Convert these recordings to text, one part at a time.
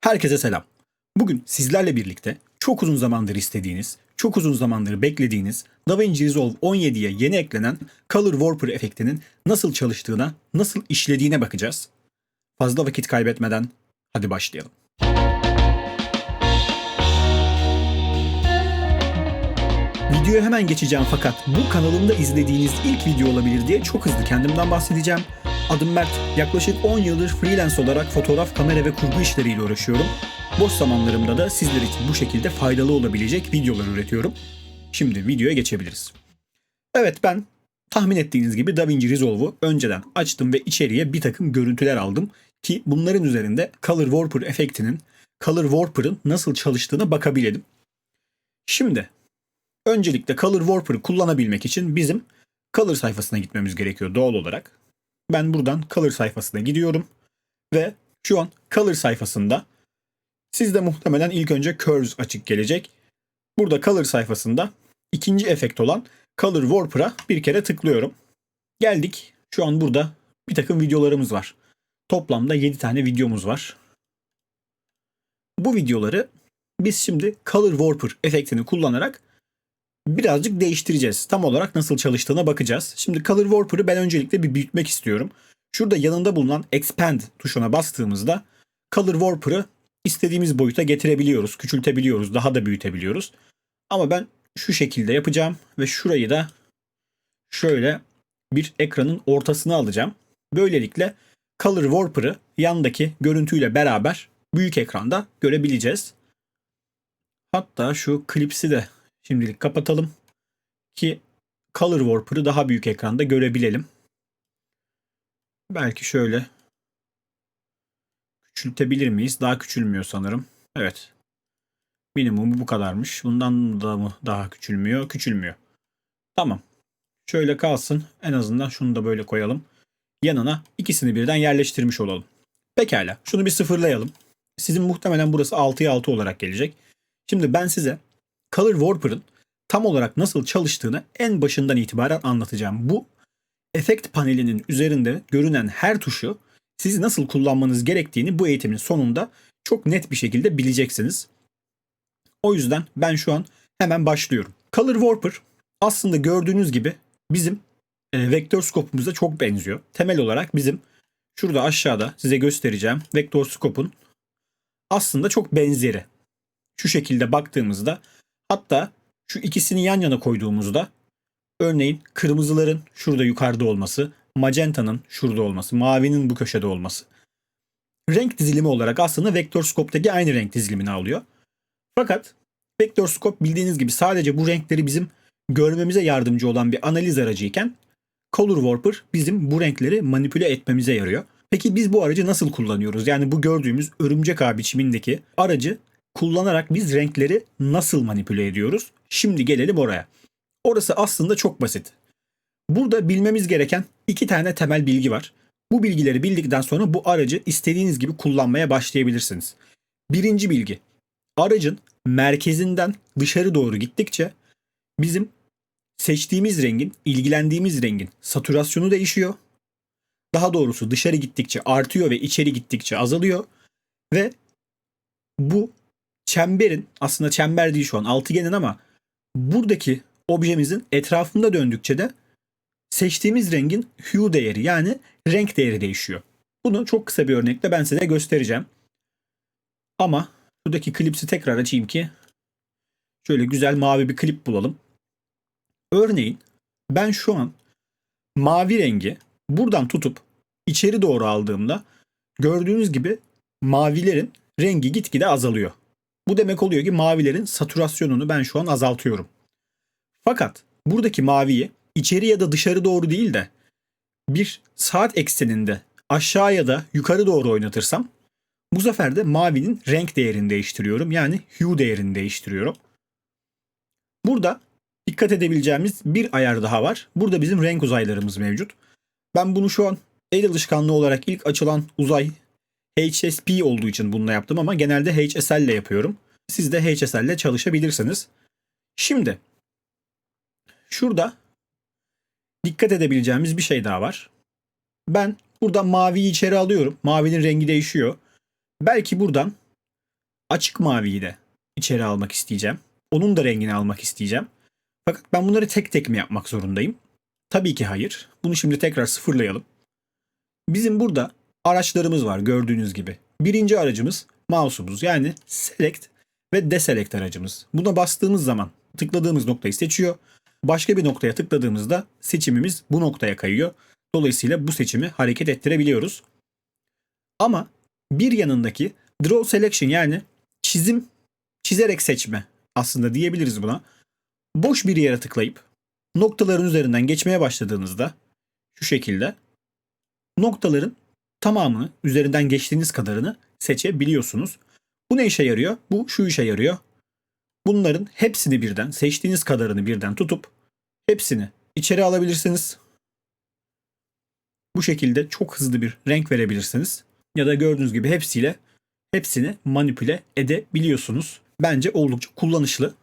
Herkese selam. Bugün sizlerle birlikte çok uzun zamandır istediğiniz, çok uzun zamandır beklediğiniz DaVinci Resolve 17'ye yeni eklenen Color Warper efektinin nasıl çalıştığına, nasıl işlediğine bakacağız. Fazla vakit kaybetmeden hadi başlayalım. Videoya hemen geçeceğim fakat bu kanalımda izlediğiniz ilk video olabilir diye çok hızlı kendimden bahsedeceğim. Adım Mert. Yaklaşık 10 yıldır freelance olarak fotoğraf, kamera ve kurgu işleriyle uğraşıyorum. Boş zamanlarımda da sizler için bu şekilde faydalı olabilecek videolar üretiyorum. Şimdi videoya geçebiliriz. Evet ben tahmin ettiğiniz gibi DaVinci Resolve'u önceden açtım ve içeriye bir takım görüntüler aldım ki bunların üzerinde Color Warper efektinin, Color Warper'ın nasıl çalıştığına bakabilelim. Şimdi öncelikle Color Warper'ı kullanabilmek için bizim Color sayfasına gitmemiz gerekiyor doğal olarak. Ben buradan Color sayfasına gidiyorum ve şu an Color sayfasında sizde muhtemelen ilk önce Curves açık gelecek. Burada Color sayfasında ikinci efekt olan Color Warper'a bir kere tıklıyorum. Geldik. Şu an burada bir takım videolarımız var. Toplamda 7 tane videomuz var. Bu videoları biz şimdi Color Warper efektini kullanarak birazcık değiştireceğiz. Tam olarak nasıl çalıştığına bakacağız. Şimdi Color Warper'ı ben öncelikle bir büyütmek istiyorum. Şurada yanında bulunan Expand tuşuna bastığımızda Color Warper'ı istediğimiz boyuta getirebiliyoruz, küçültebiliyoruz, daha da büyütebiliyoruz. Ama ben şu şekilde yapacağım ve şurayı da şöyle bir ekranın ortasına alacağım. Böylelikle Color Warper'ı yandaki görüntüyle beraber büyük ekranda görebileceğiz. Hatta şu klipsi de şimdilik kapatalım ki Color Warper'ı daha büyük ekranda görebilelim. Belki şöyle küçültebilir miyiz? Daha küçülmüyor sanırım. Evet. Minimumu bu kadarmış. Bundan da mı daha küçülmüyor? Küçülmüyor. Tamam. Şöyle kalsın. En azından şunu da böyle koyalım. Yanına ikisini birden yerleştirmiş olalım. Pekala. Şunu bir sıfırlayalım. Sizin muhtemelen burası 6'ya 6 olarak gelecek. Şimdi ben size Color Warper'ın tam olarak nasıl çalıştığını en başından itibaren anlatacağım. Bu efekt panelinin üzerinde görünen her tuşu siz nasıl kullanmanız gerektiğini bu eğitimin sonunda çok net bir şekilde bileceksiniz. O yüzden ben şu an hemen başlıyorum. Color Warper aslında gördüğünüz gibi bizim e, vektör çok benziyor. Temel olarak bizim şurada aşağıda size göstereceğim vektör skopun aslında çok benzeri. Şu şekilde baktığımızda hatta şu ikisini yan yana koyduğumuzda örneğin kırmızıların şurada yukarıda olması, magentanın şurada olması, mavinin bu köşede olması. Renk dizilimi olarak aslında vektör skoptaki aynı renk dizilimini alıyor. Fakat vektör skop bildiğiniz gibi sadece bu renkleri bizim görmemize yardımcı olan bir analiz aracıyken Color Warper bizim bu renkleri manipüle etmemize yarıyor. Peki biz bu aracı nasıl kullanıyoruz? Yani bu gördüğümüz örümcek ağ biçimindeki aracı kullanarak biz renkleri nasıl manipüle ediyoruz? Şimdi gelelim oraya. Orası aslında çok basit. Burada bilmemiz gereken iki tane temel bilgi var. Bu bilgileri bildikten sonra bu aracı istediğiniz gibi kullanmaya başlayabilirsiniz. Birinci bilgi. Aracın merkezinden dışarı doğru gittikçe bizim seçtiğimiz rengin, ilgilendiğimiz rengin satürasyonu değişiyor. Daha doğrusu dışarı gittikçe artıyor ve içeri gittikçe azalıyor. Ve bu çemberin aslında çember değil şu an altıgenin ama buradaki objemizin etrafında döndükçe de seçtiğimiz rengin hue değeri yani renk değeri değişiyor. Bunu çok kısa bir örnekle ben size göstereceğim. Ama buradaki klipsi tekrar açayım ki şöyle güzel mavi bir klip bulalım. Örneğin ben şu an mavi rengi buradan tutup içeri doğru aldığımda gördüğünüz gibi mavilerin rengi gitgide azalıyor. Bu demek oluyor ki mavilerin satürasyonunu ben şu an azaltıyorum. Fakat buradaki maviyi içeri ya da dışarı doğru değil de bir saat ekseninde aşağı ya da yukarı doğru oynatırsam bu sefer de mavinin renk değerini değiştiriyorum. Yani hue değerini değiştiriyorum. Burada dikkat edebileceğimiz bir ayar daha var. Burada bizim renk uzaylarımız mevcut. Ben bunu şu an el alışkanlığı olarak ilk açılan uzay HSP olduğu için bununla yaptım ama genelde HSL ile yapıyorum. Siz de HSL ile çalışabilirsiniz. Şimdi şurada dikkat edebileceğimiz bir şey daha var. Ben buradan maviyi içeri alıyorum. Mavinin rengi değişiyor. Belki buradan açık maviyi de içeri almak isteyeceğim. Onun da rengini almak isteyeceğim. Fakat ben bunları tek tek mi yapmak zorundayım? Tabii ki hayır. Bunu şimdi tekrar sıfırlayalım. Bizim burada araçlarımız var gördüğünüz gibi. Birinci aracımız mouse'umuz yani select ve deselect aracımız. Buna bastığımız zaman tıkladığımız noktayı seçiyor. Başka bir noktaya tıkladığımızda seçimimiz bu noktaya kayıyor. Dolayısıyla bu seçimi hareket ettirebiliyoruz. Ama bir yanındaki draw selection yani çizim çizerek seçme aslında diyebiliriz buna. Boş bir yere tıklayıp noktaların üzerinden geçmeye başladığınızda şu şekilde noktaların tamamını üzerinden geçtiğiniz kadarını seçebiliyorsunuz. Bu ne işe yarıyor? Bu şu işe yarıyor. Bunların hepsini birden, seçtiğiniz kadarını birden tutup hepsini içeri alabilirsiniz. Bu şekilde çok hızlı bir renk verebilirsiniz. Ya da gördüğünüz gibi hepsiyle hepsini manipüle edebiliyorsunuz. Bence oldukça kullanışlı.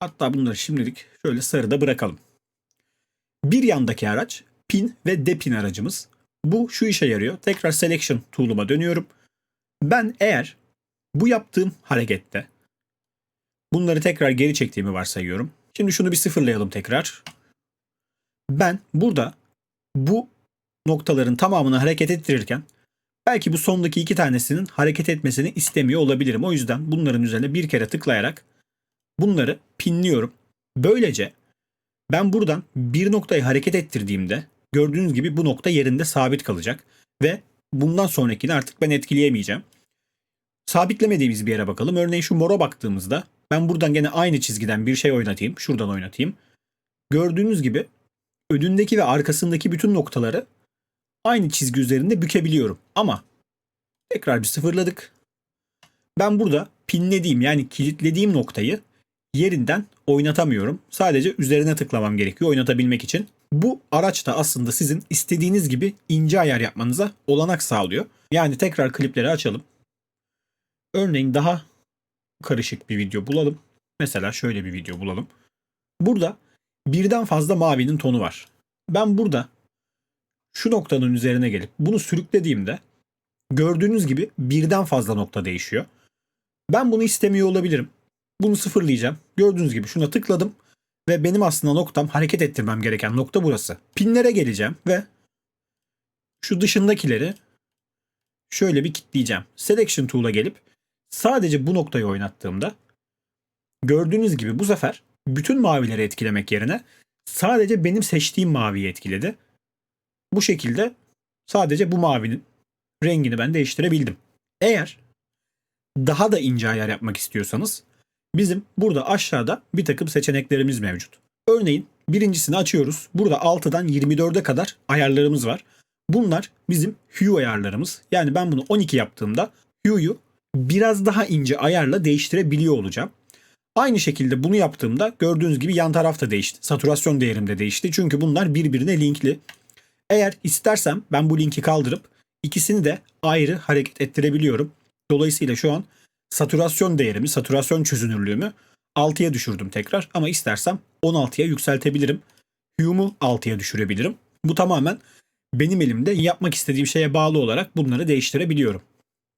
Hatta bunları şimdilik şöyle sarıda bırakalım. Bir yandaki araç pin ve depin aracımız. Bu şu işe yarıyor. Tekrar selection tool'uma dönüyorum. Ben eğer bu yaptığım harekette bunları tekrar geri çektiğimi varsayıyorum. Şimdi şunu bir sıfırlayalım tekrar. Ben burada bu noktaların tamamını hareket ettirirken belki bu sondaki iki tanesinin hareket etmesini istemiyor olabilirim. O yüzden bunların üzerine bir kere tıklayarak bunları pinliyorum. Böylece ben buradan bir noktayı hareket ettirdiğimde gördüğünüz gibi bu nokta yerinde sabit kalacak ve bundan sonrakini artık ben etkileyemeyeceğim. Sabitlemediğimiz bir yere bakalım. Örneğin şu mora baktığımızda ben buradan gene aynı çizgiden bir şey oynatayım. Şuradan oynatayım. Gördüğünüz gibi önündeki ve arkasındaki bütün noktaları aynı çizgi üzerinde bükebiliyorum. Ama tekrar bir sıfırladık. Ben burada pinlediğim yani kilitlediğim noktayı yerinden oynatamıyorum. Sadece üzerine tıklamam gerekiyor oynatabilmek için. Bu araç da aslında sizin istediğiniz gibi ince ayar yapmanıza olanak sağlıyor. Yani tekrar klipleri açalım. Örneğin daha karışık bir video bulalım. Mesela şöyle bir video bulalım. Burada birden fazla mavinin tonu var. Ben burada şu noktanın üzerine gelip bunu sürüklediğimde gördüğünüz gibi birden fazla nokta değişiyor. Ben bunu istemiyor olabilirim. Bunu sıfırlayacağım. Gördüğünüz gibi şuna tıkladım ve benim aslında noktam hareket ettirmem gereken nokta burası. Pinlere geleceğim ve şu dışındakileri şöyle bir kitleyeceğim. Selection tool'a gelip sadece bu noktayı oynattığımda gördüğünüz gibi bu sefer bütün mavileri etkilemek yerine sadece benim seçtiğim maviyi etkiledi. Bu şekilde sadece bu mavinin rengini ben değiştirebildim. Eğer daha da ince ayar yapmak istiyorsanız bizim burada aşağıda bir takım seçeneklerimiz mevcut. Örneğin birincisini açıyoruz. Burada 6'dan 24'e kadar ayarlarımız var. Bunlar bizim hue ayarlarımız. Yani ben bunu 12 yaptığımda hue'yu biraz daha ince ayarla değiştirebiliyor olacağım. Aynı şekilde bunu yaptığımda gördüğünüz gibi yan taraf da değişti. Saturasyon değerim de değişti. Çünkü bunlar birbirine linkli. Eğer istersem ben bu linki kaldırıp ikisini de ayrı hareket ettirebiliyorum. Dolayısıyla şu an saturasyon değerimi, saturasyon çözünürlüğümü 6'ya düşürdüm tekrar. Ama istersem 16'ya yükseltebilirim. Hue'mu 6'ya düşürebilirim. Bu tamamen benim elimde yapmak istediğim şeye bağlı olarak bunları değiştirebiliyorum.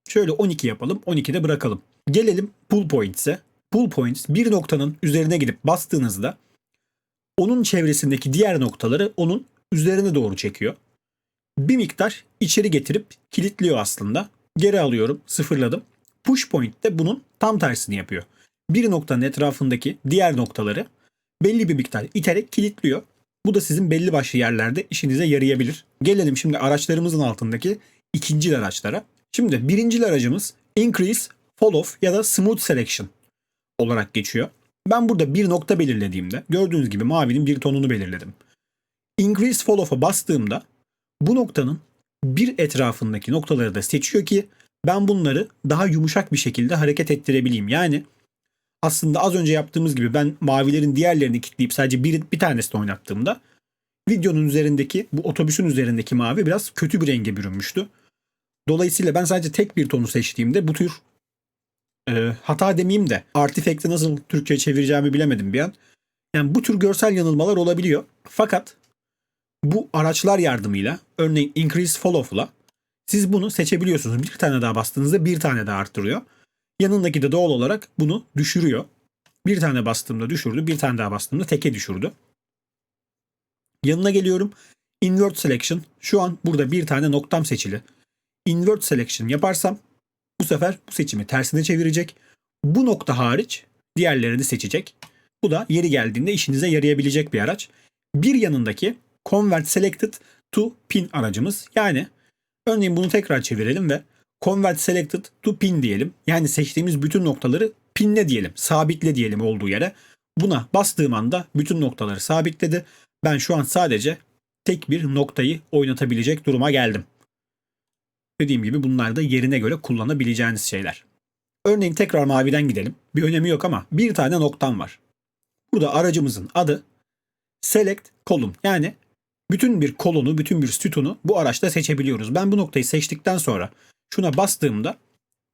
Şöyle 12 yapalım, 12'de bırakalım. Gelelim pull points'e. Pull points bir noktanın üzerine gidip bastığınızda onun çevresindeki diğer noktaları onun üzerine doğru çekiyor. Bir miktar içeri getirip kilitliyor aslında. Geri alıyorum, sıfırladım. Push point de bunun tam tersini yapıyor. Bir noktanın etrafındaki diğer noktaları belli bir miktar iterek kilitliyor. Bu da sizin belli başlı yerlerde işinize yarayabilir. Gelelim şimdi araçlarımızın altındaki ikinci araçlara. Şimdi birinci aracımız Increase, Fall Off ya da Smooth Selection olarak geçiyor. Ben burada bir nokta belirlediğimde gördüğünüz gibi mavinin bir tonunu belirledim. Increase Fall Off'a bastığımda bu noktanın bir etrafındaki noktaları da seçiyor ki ben bunları daha yumuşak bir şekilde hareket ettirebileyim. Yani aslında az önce yaptığımız gibi ben mavilerin diğerlerini kilitleyip sadece bir, bir tanesini oynattığımda videonun üzerindeki bu otobüsün üzerindeki mavi biraz kötü bir renge bürünmüştü. Dolayısıyla ben sadece tek bir tonu seçtiğimde bu tür e, hata demeyeyim de artifact'i nasıl Türkçe çevireceğimi bilemedim bir an. Yani bu tür görsel yanılmalar olabiliyor. Fakat bu araçlar yardımıyla örneğin increase fall off'la siz bunu seçebiliyorsunuz. Bir tane daha bastığınızda bir tane daha arttırıyor. Yanındaki de doğal olarak bunu düşürüyor. Bir tane bastığımda düşürdü. Bir tane daha bastığımda teke düşürdü. Yanına geliyorum. Invert Selection. Şu an burada bir tane noktam seçili. Invert Selection yaparsam bu sefer bu seçimi tersine çevirecek. Bu nokta hariç diğerlerini seçecek. Bu da yeri geldiğinde işinize yarayabilecek bir araç. Bir yanındaki Convert Selected to Pin aracımız. Yani örneğin bunu tekrar çevirelim ve Convert Selected to Pin diyelim. Yani seçtiğimiz bütün noktaları pinle diyelim, sabitle diyelim olduğu yere. Buna bastığım anda bütün noktaları sabitledi. Ben şu an sadece tek bir noktayı oynatabilecek duruma geldim. Dediğim gibi bunlar da yerine göre kullanabileceğiniz şeyler. Örneğin tekrar maviden gidelim. Bir önemi yok ama bir tane noktam var. Burada aracımızın adı Select Column. Yani bütün bir kolonu, bütün bir sütunu bu araçta seçebiliyoruz. Ben bu noktayı seçtikten sonra şuna bastığımda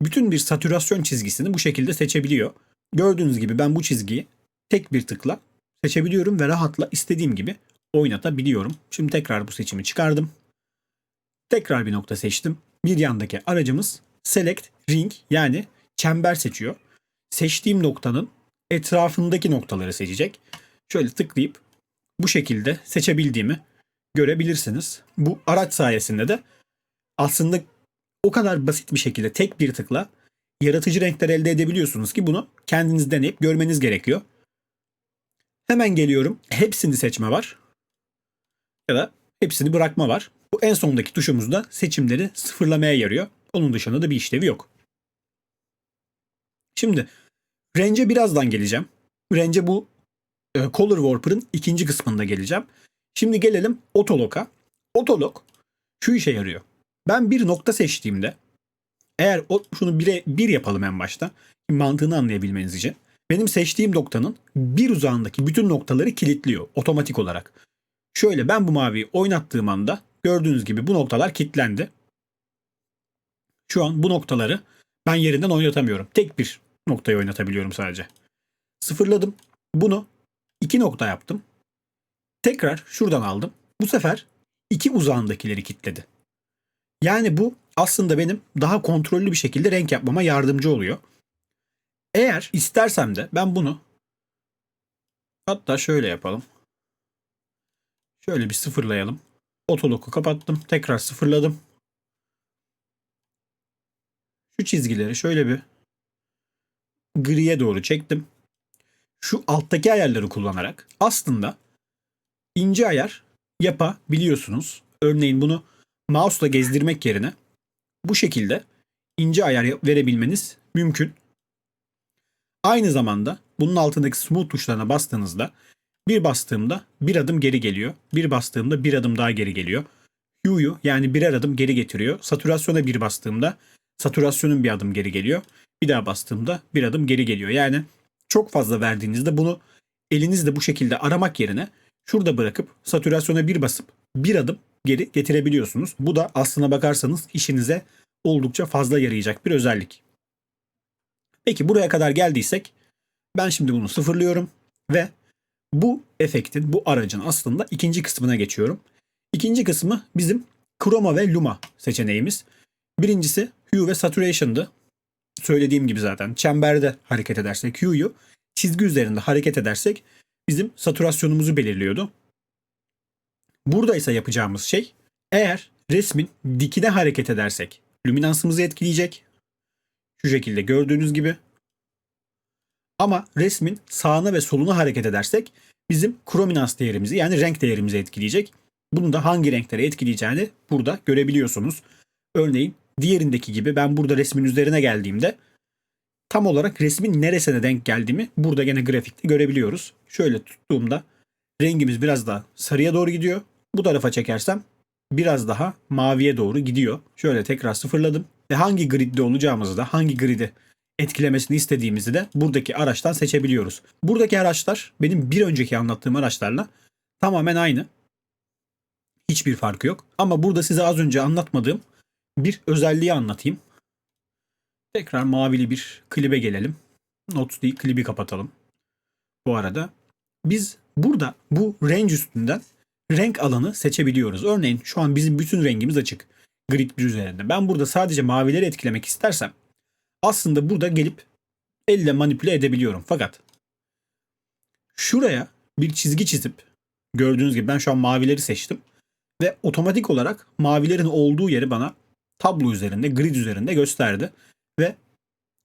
bütün bir satürasyon çizgisini bu şekilde seçebiliyor. Gördüğünüz gibi ben bu çizgiyi tek bir tıkla seçebiliyorum ve rahatla istediğim gibi oynatabiliyorum. Şimdi tekrar bu seçimi çıkardım. Tekrar bir nokta seçtim. Bir yandaki aracımız Select Ring yani çember seçiyor. Seçtiğim noktanın etrafındaki noktaları seçecek. Şöyle tıklayıp bu şekilde seçebildiğimi görebilirsiniz. Bu araç sayesinde de aslında o kadar basit bir şekilde tek bir tıkla yaratıcı renkler elde edebiliyorsunuz ki bunu kendiniz deneyip görmeniz gerekiyor. Hemen geliyorum. Hepsini seçme var. Ya da hepsini bırakma var. Bu en sondaki tuşumuz da seçimleri sıfırlamaya yarıyor. Onun dışında da bir işlevi yok. Şimdi Range'e birazdan geleceğim. Range'e bu e, Color Warper'ın ikinci kısmında geleceğim. Şimdi gelelim Otolog'a. Otolog şu işe yarıyor. Ben bir nokta seçtiğimde eğer o, şunu bire, bir yapalım en başta mantığını anlayabilmeniz için. Benim seçtiğim noktanın bir uzağındaki bütün noktaları kilitliyor otomatik olarak. Şöyle ben bu maviyi oynattığım anda gördüğünüz gibi bu noktalar kilitlendi. Şu an bu noktaları ben yerinden oynatamıyorum. Tek bir noktayı oynatabiliyorum sadece. Sıfırladım. Bunu iki nokta yaptım. Tekrar şuradan aldım. Bu sefer iki uzağındakileri kilitledi. Yani bu aslında benim daha kontrollü bir şekilde renk yapmama yardımcı oluyor. Eğer istersem de ben bunu hatta şöyle yapalım. Şöyle bir sıfırlayalım. Otolog'u kapattım. Tekrar sıfırladım. Şu çizgileri şöyle bir griye doğru çektim. Şu alttaki ayarları kullanarak aslında ince ayar yapabiliyorsunuz. Örneğin bunu mouse'la gezdirmek yerine bu şekilde ince ayar verebilmeniz mümkün. Aynı zamanda bunun altındaki smooth tuşlarına bastığınızda bir bastığımda bir adım geri geliyor. Bir bastığımda bir adım daha geri geliyor. Hue'yu yani birer adım geri getiriyor. Satürasyona bir bastığımda satürasyonun bir adım geri geliyor. Bir daha bastığımda bir adım geri geliyor. Yani çok fazla verdiğinizde bunu elinizle bu şekilde aramak yerine şurada bırakıp satürasyona bir basıp bir adım geri getirebiliyorsunuz. Bu da aslına bakarsanız işinize oldukça fazla yarayacak bir özellik. Peki buraya kadar geldiysek ben şimdi bunu sıfırlıyorum ve bu efektin, bu aracın aslında ikinci kısmına geçiyorum. İkinci kısmı bizim Chroma ve Luma seçeneğimiz. Birincisi Hue ve Saturation'dı. Söylediğim gibi zaten çemberde hareket edersek Hue'yu, çizgi üzerinde hareket edersek bizim saturasyonumuzu belirliyordu. Burada ise yapacağımız şey eğer resmin dikine hareket edersek lüminansımızı etkileyecek. Şu şekilde gördüğünüz gibi. Ama resmin sağına ve soluna hareket edersek bizim krominans değerimizi yani renk değerimizi etkileyecek. Bunu da hangi renklere etkileyeceğini burada görebiliyorsunuz. Örneğin diğerindeki gibi ben burada resmin üzerine geldiğimde tam olarak resmin neresine denk geldiğimi burada gene grafikte görebiliyoruz. Şöyle tuttuğumda rengimiz biraz daha sarıya doğru gidiyor. Bu tarafa çekersem biraz daha maviye doğru gidiyor. Şöyle tekrar sıfırladım. Ve hangi gridde olacağımızı da hangi gridi etkilemesini istediğimizi de buradaki araçtan seçebiliyoruz. Buradaki araçlar benim bir önceki anlattığım araçlarla tamamen aynı. Hiçbir farkı yok. Ama burada size az önce anlatmadığım bir özelliği anlatayım. Tekrar mavili bir klibe gelelim. Notes değil klibi kapatalım. Bu arada biz burada bu range üstünden renk alanı seçebiliyoruz. Örneğin şu an bizim bütün rengimiz açık. Grid bir üzerinde. Ben burada sadece mavileri etkilemek istersem aslında burada gelip elle manipüle edebiliyorum. Fakat şuraya bir çizgi çizip gördüğünüz gibi ben şu an mavileri seçtim ve otomatik olarak mavilerin olduğu yeri bana tablo üzerinde, grid üzerinde gösterdi ve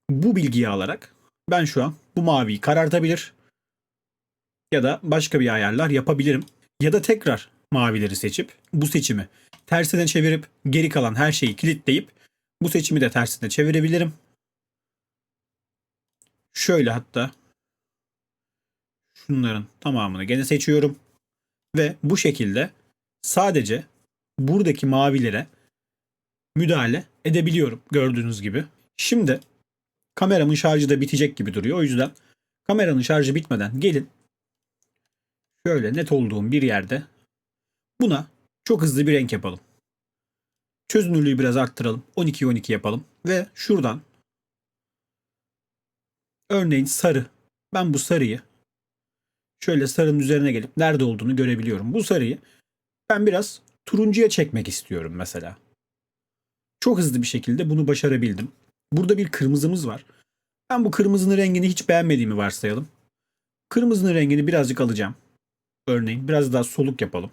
bu bilgiyi alarak ben şu an bu maviyi karartabilir ya da başka bir ayarlar yapabilirim. Ya da tekrar mavileri seçip bu seçimi tersine çevirip geri kalan her şeyi kilitleyip bu seçimi de tersine çevirebilirim. Şöyle hatta şunların tamamını gene seçiyorum ve bu şekilde sadece buradaki mavilere müdahale edebiliyorum gördüğünüz gibi. Şimdi kameramın şarjı da bitecek gibi duruyor. O yüzden kameranın şarjı bitmeden gelin şöyle net olduğum bir yerde buna çok hızlı bir renk yapalım. Çözünürlüğü biraz arttıralım. 12 12 yapalım ve şuradan örneğin sarı. Ben bu sarıyı şöyle sarının üzerine gelip nerede olduğunu görebiliyorum. Bu sarıyı ben biraz turuncuya çekmek istiyorum mesela. Çok hızlı bir şekilde bunu başarabildim. Burada bir kırmızımız var. Ben bu kırmızının rengini hiç beğenmediğimi varsayalım. Kırmızının rengini birazcık alacağım. Örneğin biraz daha soluk yapalım.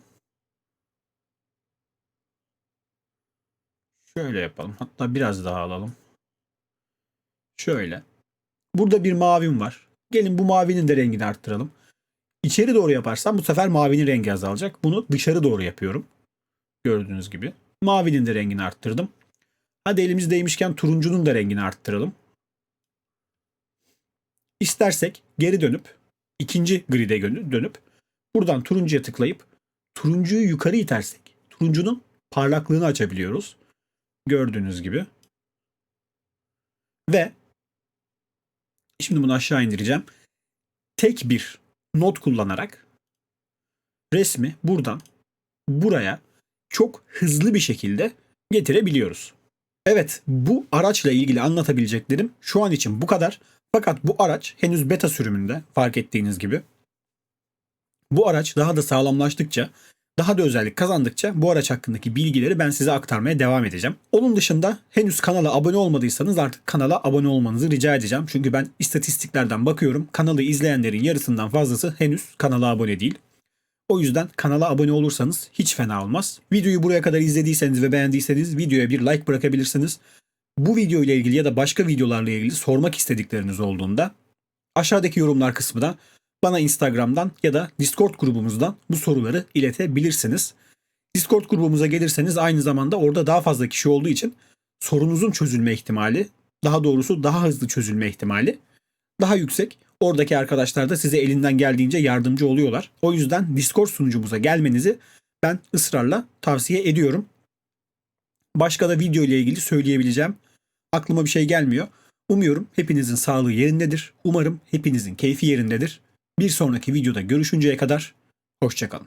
Şöyle yapalım. Hatta biraz daha alalım. Şöyle. Burada bir mavim var. Gelin bu mavinin de rengini arttıralım. İçeri doğru yaparsam bu sefer mavinin rengi azalacak. Bunu dışarı doğru yapıyorum. Gördüğünüz gibi. Mavinin de rengini arttırdım. Hadi elimizdeymişken turuncunun da rengini arttıralım. İstersek geri dönüp ikinci grid'e dönüp buradan turuncuya tıklayıp turuncuyu yukarı itersek turuncunun parlaklığını açabiliyoruz. Gördüğünüz gibi. Ve şimdi bunu aşağı indireceğim. Tek bir not kullanarak resmi buradan buraya çok hızlı bir şekilde getirebiliyoruz. Evet, bu araçla ilgili anlatabileceklerim şu an için bu kadar. Fakat bu araç henüz beta sürümünde fark ettiğiniz gibi. Bu araç daha da sağlamlaştıkça, daha da özellik kazandıkça bu araç hakkındaki bilgileri ben size aktarmaya devam edeceğim. Onun dışında henüz kanala abone olmadıysanız artık kanala abone olmanızı rica edeceğim. Çünkü ben istatistiklerden bakıyorum. Kanalı izleyenlerin yarısından fazlası henüz kanala abone değil. O yüzden kanala abone olursanız hiç fena olmaz. Videoyu buraya kadar izlediyseniz ve beğendiyseniz videoya bir like bırakabilirsiniz. Bu video ile ilgili ya da başka videolarla ilgili sormak istedikleriniz olduğunda aşağıdaki yorumlar kısmına bana Instagram'dan ya da Discord grubumuzdan bu soruları iletebilirsiniz. Discord grubumuza gelirseniz aynı zamanda orada daha fazla kişi olduğu için sorunuzun çözülme ihtimali, daha doğrusu daha hızlı çözülme ihtimali daha yüksek. Oradaki arkadaşlar da size elinden geldiğince yardımcı oluyorlar. O yüzden Discord sunucumuza gelmenizi ben ısrarla tavsiye ediyorum. Başka da video ile ilgili söyleyebileceğim aklıma bir şey gelmiyor. Umuyorum hepinizin sağlığı yerindedir. Umarım hepinizin keyfi yerindedir. Bir sonraki videoda görüşünceye kadar hoşçakalın.